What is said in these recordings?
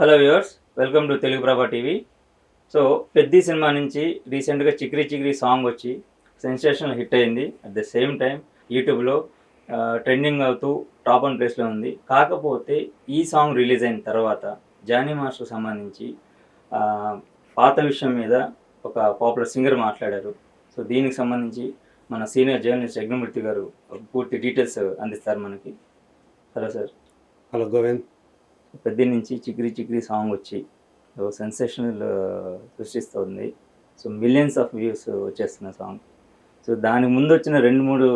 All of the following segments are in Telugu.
Hello viewers welcome to Telugu Prabha TV. So Peddi cinema నుంచి రీసెంట్గా చిక్రీ చిక్రీ సాంగ్ వచ్చి సెన్సేషనల్ హిట్ అయింది. అట్ ద సేమ్ టైం యూట్యూబ్లో ట్రెండింగ్ అవుతూ టాప్ వన్ ప్లేస్లో ఉంది. కాకపోతే ఈ సాంగ్ రిలీజ్ అయిన తర్వాత జానీ మాస్టర్ సంబంధించి పాత విషయం మీద ఒక పాపులర్ సింగర్ మాట్లాడారు. సో దీనికి సంబంధించి మన సీనియర్ జర్నలిస్ట్ యజ్ఞమూర్తి గారు పూర్తి డీటెయిల్స్ అందిస్తారు మనకి. Hello sir. హలో గోవింద్. పెద్ద నుంచి చిక్రీ చిక్రీ సాంగ్ వచ్చి సెన్సేషనల్ సృష్టిస్తుంది సో మిలియన్స్ ఆఫ్ వ్యూస్ వచ్చేస్తున్న సాంగ్. సో దానికి ముందు వచ్చిన రెండు మూడు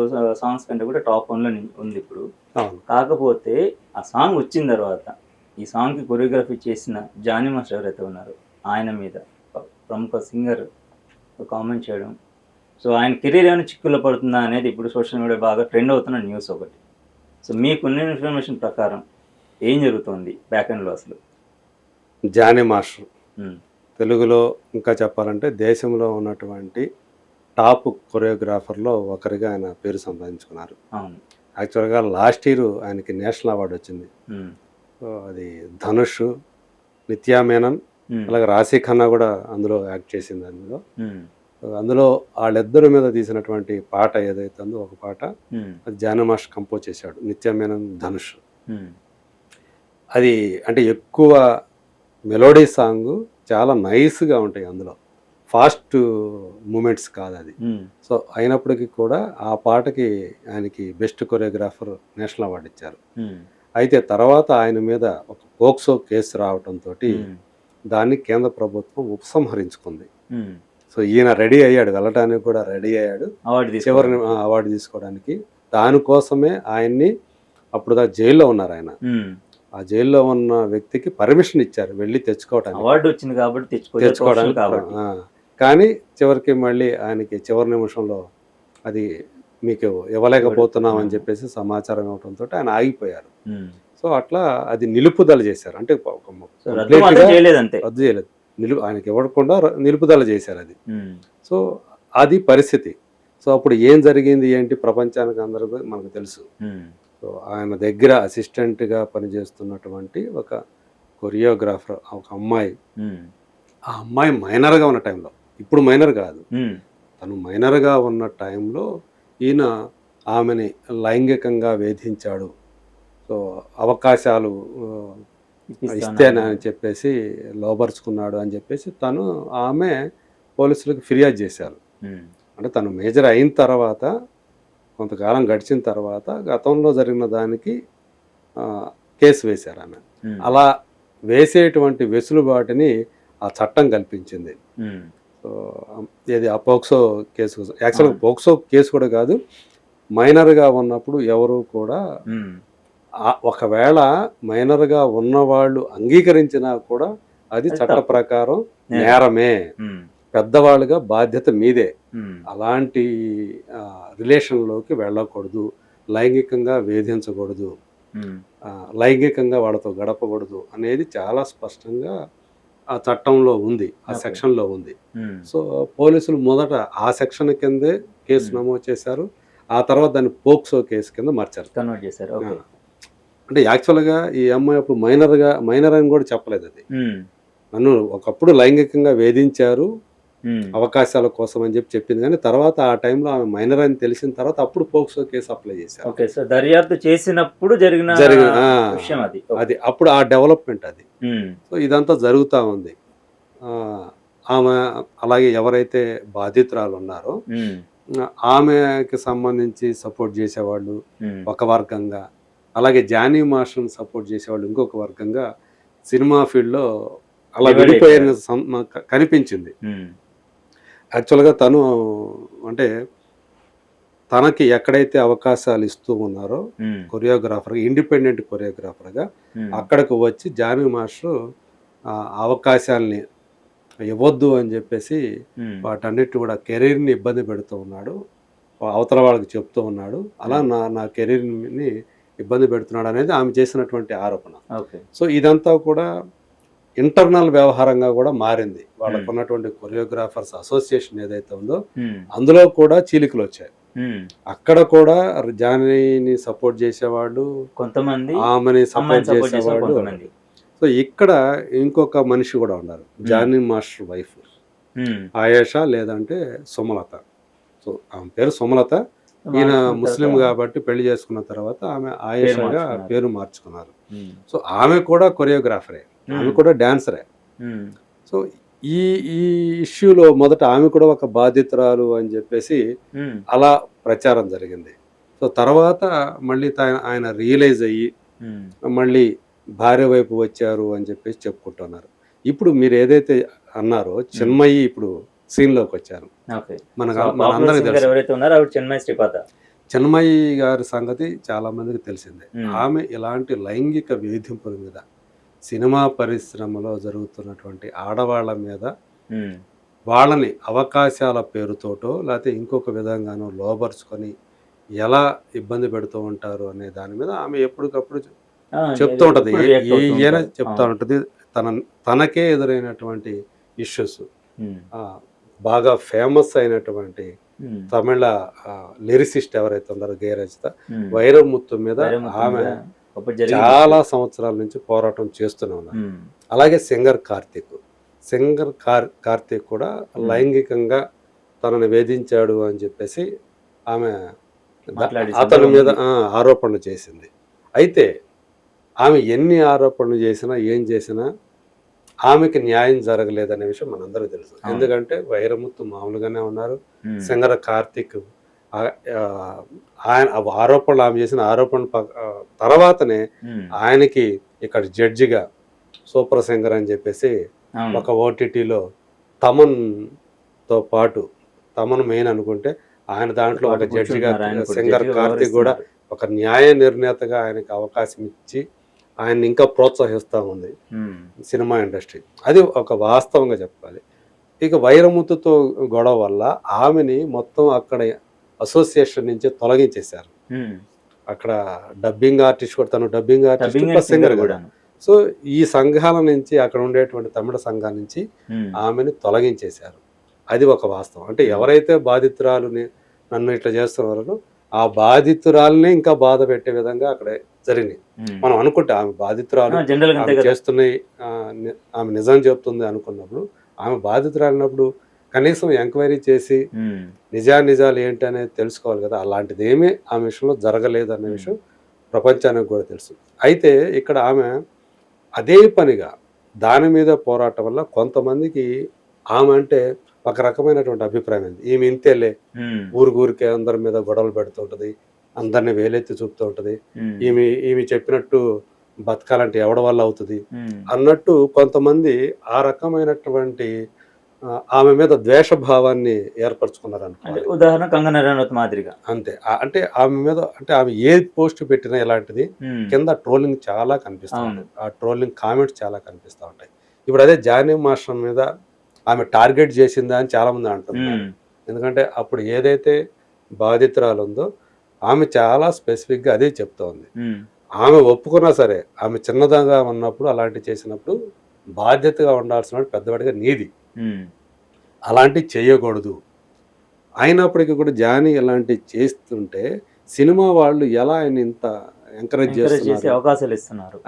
సాంగ్స్ కంటే కూడా టాప్ వన్లో ఉంది ఇప్పుడు. కాకపోతే ఆ సాంగ్ వచ్చిన తర్వాత ఈ సాంగ్కి కొరియోగ్రఫీ చేసిన జానీ మాస్టర్ ఎవరైతే ఉన్నారో ఆయన మీద ప్రముఖ సింగర్ కామెంట్ చేయడం. సో ఆయన కెరీర్ ఏమైనా చిక్కుల్లో పడుతుందా అనేది ఇప్పుడు సోషల్ మీడియా బాగా ట్రెండ్ అవుతున్న న్యూస్ ఒకటి. సో మీకున్న ఇన్ఫర్మేషన్ ప్రకారం ఏం జరుగుతుంది బ్యాక్ ఎండ్లో అసలు? Johnny master. ఉమ్, తెలుగులో ఇంకా చెప్పాలంటే దేశంలో ఉన్నటువంటి టాప్ కొరియోగ్రాఫర్లో ఒకరిగా ఆయన పేరు సంపాదించుకున్నారు. యాక్చువల్గా లాస్ట్ ఇయర్ ఆయనకి నేషనల్ అవార్డు వచ్చింది. సో అది ధనుష్ నిత్యా మేనన్ ఉమ్, అలాగే రాశీ ఖన్నా కూడా అందులో యాక్ట్ చేసింది అందులో. అందులో వాళ్ళిద్దరి మీద తీసినటువంటి పాట ఏదైతే ఉందో ఒక పాట అది జానీ మాస్టర్ కంపోజ్ చేశాడు. నిత్యా మేనన్ ధనుష్. అది అంటే ఎక్కువ మెలోడీ సాంగ్ చాలా నైస్గా ఉంటాయి అందులో. ఫాస్ట్ మూమెంట్స్ కాదు అది. సో అయినప్పటికీ కూడా ఆ పాటకి ఆయనకి బెస్ట్ కొరియోగ్రాఫర్ నేషనల్ అవార్డు ఇచ్చారు. అయితే తర్వాత ఆయన మీద ఒక పోక్సో కేసు రావడంతో దాన్ని కేంద్ర ప్రభుత్వం ఉపసంహరించుకుంది. సో ఈయన రెడీ అయ్యాడు. వెళ్ళటానికి కూడా రెడీ అయ్యాడు. అవార్డు చివరి అవార్డు తీసుకోవడానికి. దానికోసమే ఆయన్ని అప్పుడు దా జైల్లో ఉన్నారు ఆయన. ఆ జైల్లో ఉన్న వ్యక్తికి పర్మిషన్ ఇచ్చారు వెళ్ళి తెచ్చుకోవటానికి. అవార్డు వచ్చింది కాబట్టి తెచ్చుకో తెచ్చుకోవడానికి కాబట్టి. కానీ చివరికి మళ్ళీ ఆయనకి చివరి నిమిషంలో అది మీకు ఇవ్వలేకపోతున్నాం అని చెప్పేసి సమాచారం ఇవ్వడంతో ఆయన ఆగిపోయారు. సో అట్లా అది నిలుపుదల చేశారు. అంటే రద్దు చేయలేదు నిలు ఆయనకి ఇవ్వకుండా నిలుపుదల చేశారు అది. సో అది పరిస్థితి. సో అప్పుడు ఏం జరిగింది ఏంటి? ప్రపంచానికి అందరికీ మనకు తెలుసు. సో ఆయన దగ్గర అసిస్టెంట్గా పనిచేస్తున్నటువంటి ఒక కొరియోగ్రాఫర్ ఒక అమ్మాయి. ఆ అమ్మాయి మైనర్గా ఉన్న టైంలో ఇప్పుడు మైనర్ కాదు. తను మైనర్గా ఉన్న టైంలో ఈయన ఆమెని లైంగికంగా వేధించాడు. సో అవకాశాలు. ఇస్తేనని. చెప్పేసి లోబరుచుకున్నాడు అని చెప్పేసి తను ఆమె పోలీసులకు ఫిర్యాదు చేశారు. అంటే తను మేజర్ అయిన తర్వాత కొంతకాలం గడిచిన తర్వాత గతంలో జరిగిన దానికి కేసు వేశారు ఆమె. అలా వేసేటువంటి వెసులుబాటుని ఆ చట్టం కల్పించింది. సో ఇది ఆ పోక్సో కేసు యాక్చువల్గా పోక్సో కేసు కూడా కాదు మైనర్గా ఉన్నప్పుడు ఎవరు కూడా ఒకవేళ మైనర్గా ఉన్నవాళ్ళు అంగీకరించినా కూడా అది చట్ట. ప్రకారం నేరం. నేరమే. పెద్దవాళ్ళుగా బాధ్యత మీదే. అలాంటి రిలేషన్లోకి వెళ్ళకూడదు. లైంగికంగా వేధించకూడదు. లైంగికంగా వాళ్ళతో గడపకూడదు అనేది చాలా స్పష్టంగా ఆ చట్టంలో ఉంది. ఆ. సెక్షన్లో ఉంది. సో పోలీసులు మొదట ఆ సెక్షన్ కిందే కేసు. నమోదు చేశారు. ఆ తర్వాత దాన్ని పోక్సో కేసు కింద మార్చారు. కన్వర్ట్ చేశారు. అంటే యాక్చువల్గా ఈ అమ్మాయి అప్పుడు మైనర్గా మైనర్ అని కూడా చెప్పలేదు అది. నన్ను ఒకప్పుడు లైంగికంగా వేధించారు. అవకాశాల కోసం అని చెప్పి చెప్పింది. కానీ తర్వాత ఆ టైంలో ఆమె మైనర్ అని తెలిసిన తర్వాత అప్పుడు పోక్సో కేసు అప్లై చేశారు. ఓకే సో దర్యాప్తు చేసినప్పుడు జరిగిన జరిగిన. విషయం అది. అప్పుడు ఆ డెవలప్మెంట్ అది. ఉమ్, సో ఇదంతా జరుగుతూ ఉంది. ఆమె అలాగే ఎవరైతే బాధితురాలు ఉన్నారో ఆ, ఆమెకి సంబంధించి సపోర్ట్ చేసేవాళ్ళు ఒక వర్గంగా అలాగే జానీ మాస్టర్ని సపోర్ట్ చేసేవాళ్ళు ఇంకొక వర్గంగా సినిమా ఫీల్డ్లో అలా విడిపోయిన కనిపించింది. యాక్చువల్గా తను అంటే తనకి ఎక్కడైతే అవకాశాలు ఇస్తూ ఉన్నారో కొరియోగ్రాఫర్ ఇండిపెండెంట్ కొరియోగ్రాఫర్గా అక్కడికి వచ్చి జానీ మాస్టర్ అవకాశాలని ఇవ్వద్దు అని చెప్పేసి వాటన్నిటి కూడా కెరీర్ని ఇబ్బంది పెడుతూ ఉన్నాడు. అవతల వాళ్ళకి చెప్తూ ఉన్నాడు. అలా నా నా కెరీర్ని ఇబ్బంది పెడుతున్నాడు అనేది ఆమె చేసినటువంటి ఆరోపణ. ఓకే. సో ఇదంతా కూడా ఇంటర్నల్ వ్యవహారంగా కూడా మారింది. వాళ్ళకు. ఉన్నటువంటి కొరియోగ్రాఫర్స్ అసోసియేషన్ ఏదైతే ఉందో అందులో కూడా చీలికలు వచ్చాయి. అక్కడ కూడా జానీని సపోర్ట్ చేసేవాళ్ళు కొంతమంది ఆమెని సపోర్ట్ చేసేవాళ్ళు. సో ఇక్కడ ఇంకొక మనిషి కూడా ఉన్నారు జానీ మాస్టర్ వైఫ్. ఆయేషా లేదంటే సుమలత. సో ఆమె పేరు సుమలత. ఈయన ముస్లిం కాబట్టి పెళ్ళి చేసుకున్న తర్వాత ఆమె ఆయేషాగా. పేరు మార్చుకున్నారు. సో ఆమె కూడా కొరియోగ్రాఫరే. ఆమె. కూడా డాన్సరే. సో ఈ ఈ ఇష్యూలో మొదట ఆమె కూడా ఒక బాధితురాలు అని చెప్పేసి. అలా ప్రచారం జరిగింది సో తర్వాత మళ్ళీ ఆయన రియలైజ్ అయ్యి. మళ్ళీ భార్య వైపు వచ్చారు అని చెప్పేసి చెప్పుకుంటున్నారు ఇప్పుడు మీరు ఏదైతే అన్నారో చిన్మయి ఇప్పుడు సీన్లోకి వచ్చారు ఓకే మనకు సో మన పాపులర్ అందరికి సింగర్ తెలుసు ఎవరైతే ఉన్నారో ఆవిడ చెన్మయ్ శ్రీపాద చిన్మయి గారి సంగతి చాలా మందికి తెలిసిందే. ఆమె ఇలాంటి లైంగిక వేధింపుల మీద సినిమా పరిశ్రమలో జరుగుతున్నటువంటి ఆడవాళ్ళ మీద. వాళ్ళని అవకాశాల పేరుతోటో లేకపోతే ఇంకొక విధంగానో లోబరుచుకొని ఎలా ఇబ్బంది పెడుతూ ఉంటారు అనే దాని మీద ఆమె ఎప్పటికప్పుడు చెప్తూ ఉంటది ఉంటారు. చెప్తా ఉంటది తన తనకే ఎదురైనటువంటి ఇష్యూస్. బాగా ఫేమస్ అయినటువంటి. తమిళ లిరిసిస్ట్ ఎవరైతే ఉన్నారో గేరచిత. వైరముత్తు మీద ఆమె. చాలా సంవత్సరాల నుంచి పోరాటం చేస్తూనే ఉన్నారు. అలాగే సింగర్ కార్తీక్. సింగర్ కార్ కార్తీక్ కూడా లైంగికంగా తనని వేధించాడు అని చెప్పేసి ఆమె అతని మీద ఆరోపణలు చేసింది. అయితే ఆమె ఎన్ని ఆరోపణలు చేసినా ఏం చేసినా ఆమెకి న్యాయం జరగలేదనే విషయం మనందరికీ తెలుసు. ఎందుకంటే వైరముత్తు మామూలుగానే ఉన్నారు. సింగర కార్తిక్ ఆయన ఆరోపణలు ఆమె చేసిన ఆరోపణ తర్వాతనే. ఆయనకి ఇక్కడ జడ్జిగా సూపర్ సింగర్ అని చెప్పేసి. ఒక ఓటీటీలో తమన్తో పాటు తమన్ మెయిన్ అనుకుంటే ఆయన దాంట్లో ఒక జడ్జిగా సింగర్ కార్తిక్ కూడా. ఒక న్యాయ నిర్ణేతగా ఆయనకి అవకాశం ఇచ్చి ఆయన ఇంకా ప్రోత్సహిస్తూ ఉంది. సినిమా ఇండస్ట్రీ అది ఒక వాస్తవంగా చెప్పాలి ఇక వైరముత్తుతో గొడవ వల్ల ఆమెని మొత్తం అక్కడ అసోసియేషన్ నుంచి తొలగించేశారు. అక్కడ డబ్బింగ్ ఆర్టిస్ట్ కూడా తను డబ్బింగ్ ఆర్టిస్ట్ సింగర్ కూడా సో ఈ సంఘాల నుంచి అక్కడ ఉండేటువంటి తమిళ సంఘాల నుంచి. ఆమెను తొలగించేశారు. అది ఒక వాస్తవం. అంటే ఎవరైతే బాధితురాలుని నన్ను ఇట్లా చేస్తున్నారో ఆ బాధితురాలని ఇంకా బాధ పెట్టే విధంగా అక్కడ జరిగినాయి. ఉమ్. మనం అనుకుంటే ఆమె బాధితురాలు చేస్తున్నాయి ఆమె నిజం చెప్తుంది అనుకున్నప్పుడు ఆమె బాధితురాలినప్పుడు కనీసం ఎంక్వైరీ చేసి. నిజానిజాలు ఏంటి అనేది తెలుసుకోవాలి కదా అలాంటిది ఏమీ ఆమె విషయంలో జరగలేదు అనే విషయం ప్రపంచానికి కూడా తెలుసు అయితే ఇక్కడ ఆమె అదే పనిగా దాని మీద పోరాటం వల్ల కొంతమందికి ఆమె అంటే ఒక రకమైనటువంటి అభిప్రాయం ఉంది ఈమె ఇంతేలే ఉమ్. ఊరికి అందరి మీద గొడవలు పెడుతుంటది అందరిని వేలెత్తి చూపుతూ ఉంటది. ఈమె ఈమె చెప్పినట్టు బతకాలంటే ఎవడి వల్ల అవుతుంది. అన్నట్టు కొంతమంది ఆ రకమైనటువంటి ఆ, ఆమె మీద ద్వేషభావాన్ని ఏర్పరచుకున్నారు అంటే అనుకోవాలి ఉదాహరణ కంగన రనౌత్ మాదిరిగా అంతే అంటే ఆమె మీద అంటే ఆమె ఏ పోస్ట్ పెట్టినా ఇలాంటిది. కింద ట్రోలింగ్ చాలా కనిపిస్తూ. ఉంటుంది ఆ ట్రోలింగ్ కామెంట్స్ చాలా కనిపిస్తూ ఉంటాయి ఇప్పుడు అదే జానీ మాస్టర్ మీద ఆమె టార్గెట్ చేసిందా అని చాలా మంది అంటున్నారు. ఎందుకంటే అప్పుడు ఏదైతే బాధితురాలు ఉందో ఆమె చాలా స్పెసిఫిక్గా అదే చెప్తోంది. ఆమె ఒప్పుకున్నా సరే ఆమె చిన్నదంగా ఉన్నప్పుడు అలాంటివి చేసినప్పుడు బాధ్యతగా ఉండాల్సిన పెద్దవాడిగా నీది. అలాంటివి చేయకూడదు. అయినప్పటికీ కూడా జానీ ఇలాంటివి చేస్తుంటే సినిమా వాళ్ళు ఎలా ఆయన ఇంత ఎంకరేజ్ చేసి అవకాశాలు ఇస్తున్నారు.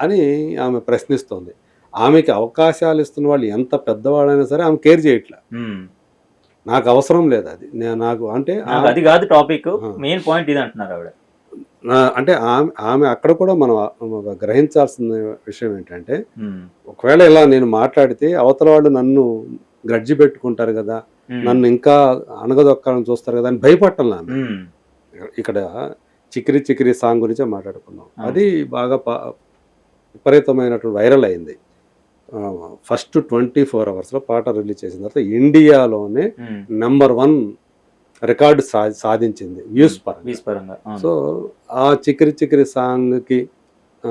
అని ఆమె ప్రశ్నిస్తోంది. ఆమెకి అవకాశాలు ఇస్తున్న వాళ్ళు ఎంత పెద్దవాళ్ళైనా సరే ఆమె కేర్ చేయట్లే. నాకు అవసరం లేదు అది. నేను నాకు అంటే అది కాదు టాపిక్. మెయిన్ పాయింట్ ఇది అంటున్నారు ఆవిడ. అంటే ఆమె ఆమె అక్కడ కూడా మనం గ్రహించాల్సిన విషయం ఏంటంటే. ఒకవేళ ఇలా నేను మాట్లాడితే అవతల వాళ్ళు నన్ను గ్రడ్జి పెట్టుకుంటారు కదా. నన్ను ఇంకా అణగదొక్కాలని చూస్తారు కదా అని ఆమె ఉమ్. ఇక్కడ చికిరి చికిరి సాంగ్ గురించే మాట్లాడుకున్నాం. అది బాగా విపరీతమైనటువంటి వైరల్ అయింది ఫస్ట్ ట్వంటీ ఫోర్ అవర్స్లో పాట రిలీజ్ చేసిన తర్వాత ఇండియాలోనే. నెంబర్ వన్ రికార్డు సా సాధించింది వ్యూస్ పరంగా. సో ఆ చికిరి చికిరి సాంగ్కి ఆ,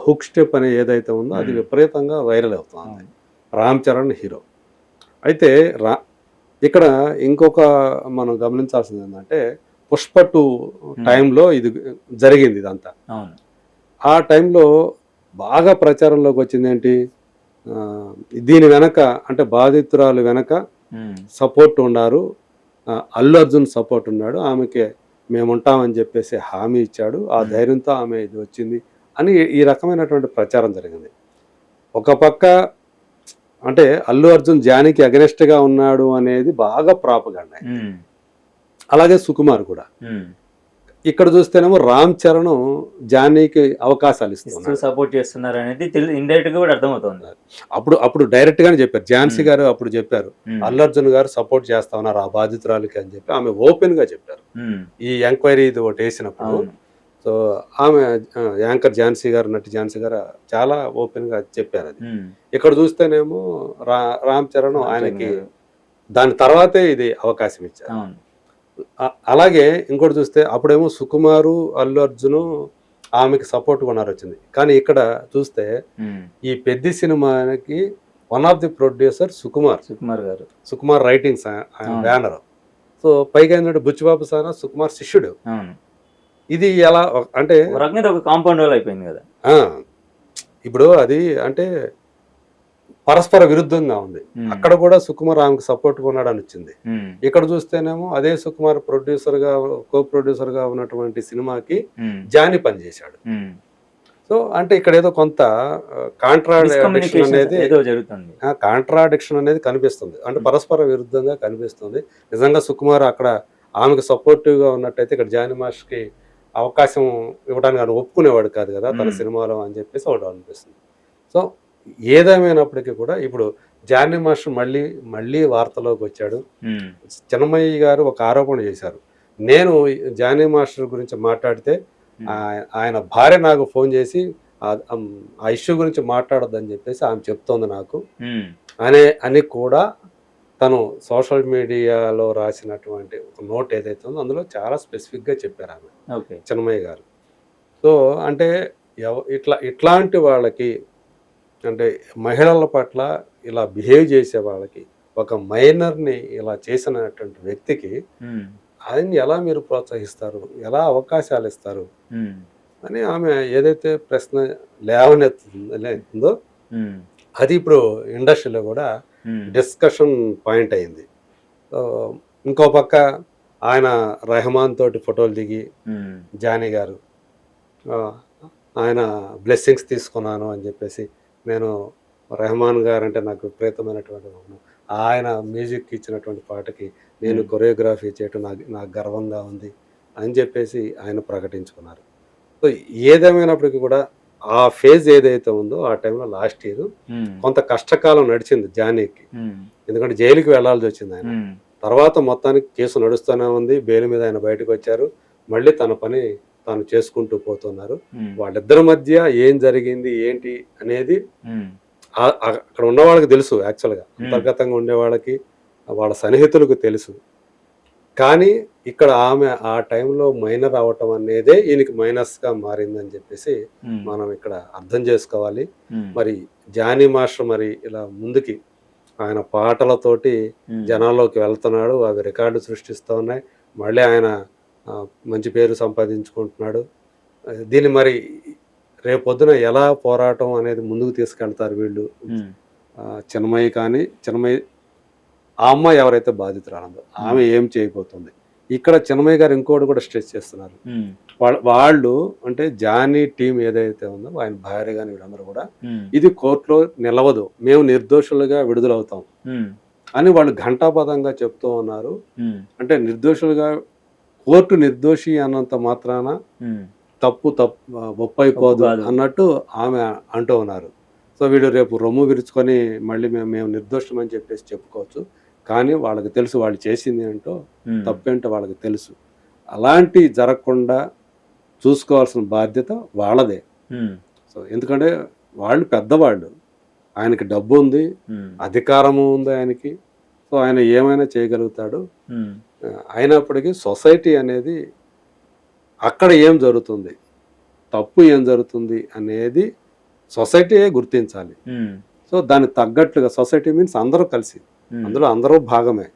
హుక్ స్టెప్ అనేది ఏదైతే ఉందో అది. విపరీతంగా వైరల్ అవుతుంది. రామ్ చరణ్ హీరో అయితే రా ఇక్కడ ఇంకొక మనం గమనించాల్సింది ఏంటంటే పుష్ప టూ టైంలో ఇది జరిగింది ఇదంతా. ఆ టైంలో బాగా ప్రచారంలోకి వచ్చింది ఏంటి? దీని వెనక అంటే బాధితురాలు వెనక ఉమ్. సపోర్ట్ ఉన్నారు. అల్లు అర్జున్ సపోర్ట్ ఉన్నాడు. ఆమెకి మేము ఉంటామని చెప్పేసి హామీ ఇచ్చాడు. ఆ Hmm. ధైర్యంతో ఆమె ఇది వచ్చింది అని ఈ రకమైనటువంటి ప్రచారం జరిగింది. ఒక పక్క అంటే అల్లు అర్జున్ జానీకి against గా ఉన్నాడు అనేది బాగా ప్రాపగండ. అలాగే సుకుమార్ కూడా. ఇక్కడ చూస్తేనేమో రామ్ చరణ్ జానీకి అవకాశాలు ఇస్తూ ఇస్తున్నారు సపోర్ట్ చేస్తున్నారు అనేది ఇండైరెక్ట్గా కూడా అర్థమవుతుంది. అప్పుడు అప్పుడు డైరెక్ట్ గానే చెప్పారు. ఝాన్సీ గారు అప్పుడు చెప్పారు. ఉమ్, అల్లు అర్జున్ గారు సపోర్ట్ చేస్తా ఉన్నారు ఆ బాధితురాలకి అని చెప్పి ఆమె ఓపెన్గా చెప్పారు ఈ ఎంక్వైరీ ఇది ఒకటి వేసినప్పుడు సో ఆమె యాంకర్ ఝాన్సీ గారు నటి ఝాన్సీ గారు చాలా ఓపెన్గా చెప్పారు అది. ఇక్కడ చూస్తేనేమో రా రామ్ చరణ్ ఆయనకి దాని తర్వాతే ఇది అవకాశం ఇచ్చారు. అలాగే ఇంకోటి చూస్తే అప్పుడేమో సుకుమారు అల్లు అర్జును ఆమెకి సపోర్ట్ కొన్నారు వచ్చింది. కానీ ఇక్కడ చూస్తే ఈ పెద్ద సినిమాకి one of the producer Sukumar. Sukumar garu. Sukumar writings ఆయన. బ్యానర్ సో పైగా ఏంటంటే బుచ్చిబాబు సారా సుకుమార్ శిష్యుడు. ఇది ఎలా అంటే ఒక కాంపౌండ్ వాల్ అయిపోయింది కదా. ఆ, ఇప్పుడు అది అంటే పరస్పర విరుద్ధంగా ఉంది. అక్కడ కూడా సుకుమార్ ఆమెకు సపోర్ట్ ఉన్నాడు అని వచ్చింది. ఇక్కడ చూస్తేనేమో అదే సుకుమార్ ప్రొడ్యూసర్గా కో ప్రొడ్యూసర్గా ఉన్నటువంటి సినిమాకి జాని పనిచేశాడు. సో అంటే ఇక్కడ ఏదో కొంత కాంట్రాడిక్షన్ అనేది కాంట్రాడిక్షన్ అనేది కనిపిస్తుంది. అంటే. పరస్పర విరుద్ధంగా కనిపిస్తుంది. నిజంగా సుకుమార్ అక్కడ ఆమెకు సపోర్టివ్గా ఉన్నట్టయితే ఇక్కడ జాని మాస్టర్కి అవకాశం ఇవ్వడానికి ఆయన ఒప్పుకునేవాడు కాదు కదా తన. సినిమాలో అని చెప్పేసి ఒకటి అనిపిస్తుంది సో ఏదేమైనప్పటికీ కూడా ఇప్పుడు జాని మాస్టర్ మళ్ళీ మళ్ళీ వార్తలోకి వచ్చాడు. చిన్నమయ్య గారు ఒక ఆరోపణ చేశారు. నేను జానీ మాస్టర్ గురించి మాట్లాడితే ఆయన భార్య నాకు ఫోన్ చేసి ఆ- ఇష్యూ గురించి మాట్లాడొద్దని చెప్పేసి ఆమె చెప్తోంది నాకు. అనే అని కూడా తను సోషల్ మీడియాలో రాసినటువంటి ఒక నోట్ ఏదైతే ఉందో అందులో చాలా స్పెసిఫిక్గా చెప్పారు ఆమె. చిన్నమయ్య గారు. సో అంటే ఎవ- ఇట్లా ఇట్లాంటి వాళ్ళకి అంటే మహిళల పట్ల ఇలా బిహేవ్ చేసే వాళ్ళకి ఒక మైనర్ని ఇలా చేసినటువంటి వ్యక్తికి ఆయన్ని ఎలా మీరు ప్రోత్సహిస్తారు? ఎలా అవకాశాలు ఇస్తారు? అని ఆమె ఏదైతే ప్రశ్న లేవనెత్తుందో అది ఇప్పుడు ఇండస్ట్రీలో కూడా డిస్కషన్ పాయింట్ అయింది ఇంకో పక్క ఆయన రెహమాన్ తోటి ఫోటోలు దిగి ఉమ్, జానీ గారు ఆయన బ్లెస్సింగ్స్ తీసుకున్నాను అని చెప్పేసి నేను రెహమాన్ గారు అంటే నాకు విపరీతమైనటువంటి. ఆయన మ్యూజిక్ ఇచ్చినటువంటి పాటకి నేను Hmm. కొరియోగ్రఫీ చేయటం నాకు నాకు గర్వంగా ఉంది అని చెప్పేసి ఆయన ప్రకటించుకున్నారు సో ఏదేమైనప్పటికీ కూడా ఆ ఫేజ్ ఏదైతే ఉందో ఆ టైంలో లాస్ట్ ఇయర్ కొంత కష్టకాలం నడిచింది జానీకి. ఎందుకంటే జైలుకి వెళ్ళాల్సి వచ్చింది ఆయన. తర్వాత మొత్తానికి కేసు నడుస్తూనే ఉంది. బెయిల్ మీద ఆయన బయటకు వచ్చారు. మళ్ళీ తన పని తాను చేసుకుంటూ పోతున్నారు. వాళ్ళిద్దరి మధ్య ఏం జరిగింది ఏంటి అనేది అక్కడ ఉన్న వాళ్ళకి తెలుసు యాక్చువల్గా అంతర్గతంగా ఉండే వాళ్ళకి వాళ్ళ సన్నిహితులకు తెలుసు. కానీ ఇక్కడ ఆమె ఆ టైంలో మైనర్ అవటం అనేదే ఈయనకి మైనస్గా మారిందని చెప్పేసి మనం ఇక్కడ అర్థం చేసుకోవాలి. మరి జానీ మాస్టర్ మరి ఇలా ముందుకి ఆయన పాటలతోటి జనాల్లోకి వెళ్తున్నాడు. అవి రికార్డు సృష్టిస్తూ ఉన్నాయి. మళ్ళీ ఆయన మంచి పేరు సంపాదించుకుంటున్నాడు. దీన్ని మరి రేపొద్దున ఎలా పోరాటం అనేది ముందుకు తీసుకెళ్తారు వీళ్ళు? ఉమ్, ఆ, చిన్మయి కానీ చిన్మయి ఆ అమ్మాయి ఎవరైతే బాధితురాలందో ఆమె ఏం చేయబోతుంది? ఇక్కడ చిన్మయ్య గారు ఇంకోటి కూడా స్ట్రెస్ చేస్తున్నారు. ఉమ్, వాళ్ళ- అంటే జానీ టీం ఏదైతే ఉందో ఆయన భార్య కానీ వీళ్ళందరూ కూడా ఉమ్, ఇది కోర్టులో నిలవదు. మేము నిర్దోషులుగా విడుదలవుతాం అని వాళ్ళు ఘంటాపదంగా చెప్తూ ఉన్నారు. అంటే నిర్దోషులుగా కోర్టు నిర్దోషి అన్నంత మాత్రాన తప్పు తప్పు ఒప్పైపోదు. అన్నట్టు ఆమె అంటూ ఉన్నారు. సో వీళ్ళు రేపు రొమ్ము విరుచుకొని మళ్ళీ మేము మేము నిర్దోషం అని చెప్పేసి చెప్పుకోవచ్చు. కానీ వాళ్ళకి తెలుసు వాళ్ళు చేసింది ఏంటో తప్పేంటో వాళ్ళకి తెలుసు. అలాంటి జరగకుండా చూసుకోవాల్సిన బాధ్యత వాళ్ళదే. సో ఎందుకంటే వాళ్ళు పెద్దవాళ్ళు. ఆయనకి డబ్బు ఉంది అధికారము ఉంది ఆయనకి. సో ఆయన ఏమైనా చేయగలుగుతాడు? అయినప్పటికీ సొసైటీ అనేది అక్కడ ఏం జరుగుతుంది? తప్పు ఏం జరుగుతుంది అనేది సొసైటీయే గుర్తించాలి. సో దానికి తగ్గట్లుగా సొసైటీ మీన్స్ అందరూ కలిసి అందులో అందరూ భాగమే.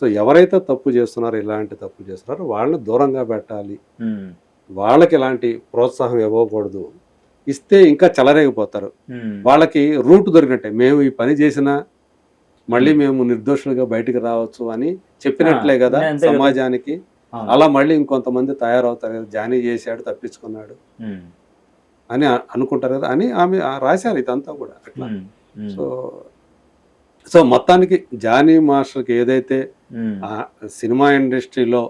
సో ఎవరైతే తప్పు చేస్తున్నారో ఇలాంటి తప్పు చేస్తున్నారో వాళ్ళని దూరంగా పెట్టాలి. వాళ్ళకి ఇలాంటి ప్రోత్సాహం ఇవ్వకూడదు. ఇస్తే ఇంకా చెలరేగిపోతారు. వాళ్ళకి రూట్ దొరికినట్టే. మేము ఈ పని చేసినా మళ్ళీ మేము. నిర్దోషులుగా బయటికి రావచ్చు అని చెప్పినట్లే కదా. సమాజానికి. అలా మళ్ళీ ఇంకొంతమంది తయారవుతారు కదా జానీ చేశాడు తప్పించుకున్నాడు అని అనుకుంటారు కదా అని ఆమె రాశారు ఇదంతా కూడా అట్లా. సో సో మొత్తానికి జానీ మాస్టర్కి ఏదైతే సినిమా ఇండస్ట్రీలో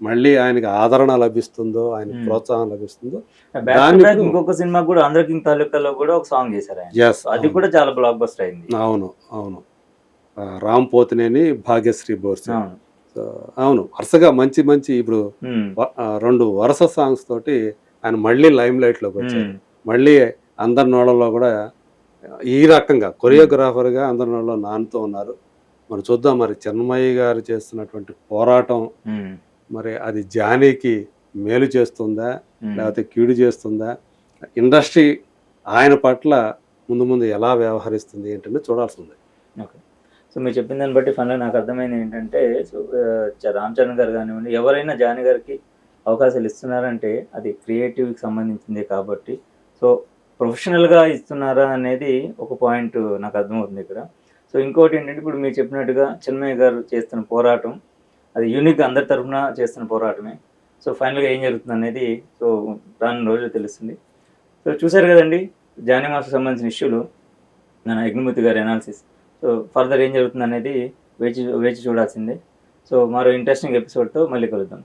మళ్ళీ ఆయనకి ఆదరణ లభిస్తుందో ఆయన. ప్రోత్సాహం లభిస్తుందో ఇంకొక సినిమా కూడా కింగ్ తాలూకాలో కూడా ఒక సాంగ్ చేశారు అది కూడా చాలా బ్లాక్ బస్టర్ అయింది. అవును అవును. రామ్ పోతినేని భాగ్యశ్రీ బోర్స్. అవును. వరుసగా మంచి మంచి ఇప్పుడు రెండు వరుస సాంగ్స్ తోటి ఆయన మళ్ళీ లైమ్ లైట్లోకి వచ్చారు. ఉమ్, మళ్ళీ అందరి నోళ్ళలో కూడా ఈ రకంగా కొరియోగ్రాఫర్గా నోళ్ళలో నానుతూ ఉన్నారు. మరి చూద్దాం మరి చిన్మయ్య గారు చేస్తున్నటువంటి పోరాటం మరి అది జానీకి మేలు చేస్తుందా. లేకపోతే కీడు చేస్తుందా? ఇండస్ట్రీ ఆయన పట్ల ముందు ముందు ఎలా వ్యవహరిస్తుంది ఏంటంటే చూడాల్సి ఉంది ఓకే. సో మీరు చెప్పిన దాన్ని బట్టి ఫన్లో నాకు అర్థమైంది ఏంటంటే రామ్ చరణ్ గారు కానివ్వండి ఎవరైనా జాని గారికి అవకాశాలు ఇస్తున్నారంటే అది క్రియేటివ్కి సంబంధించింది కాబట్టి. సో ప్రొఫెషనల్గా ఇస్తున్నారా అనేది ఒక పాయింట్ నాకు అర్థమవుతుంది ఇక్కడ. సో ఇంకోటి ఏంటంటే ఇప్పుడు మీరు చెప్పినట్టుగా చిన్మయ్య గారు చేస్తున్న పోరాటం అది యూనిక్ అందరి తరఫున చేస్తున్న పోరాటమే. సో ఫైనల్గా ఏం జరుగుతుంది అనేది సో రానున్న రోజులు తెలుస్తుంది. సో చూశారు కదండి జానీ మాస్టర్ సంబంధించిన ఇష్యూలు మన యజ్ఞమూర్తి గారి అనాలిసిస్ సో ఫర్దర్ ఏం జరుగుతుంది అనేది వేచి వేచి చూడాల్సిందే. సో మరో ఇంట్రెస్టింగ్ ఎపిసోడ్తో మళ్ళీ కలుద్దాం.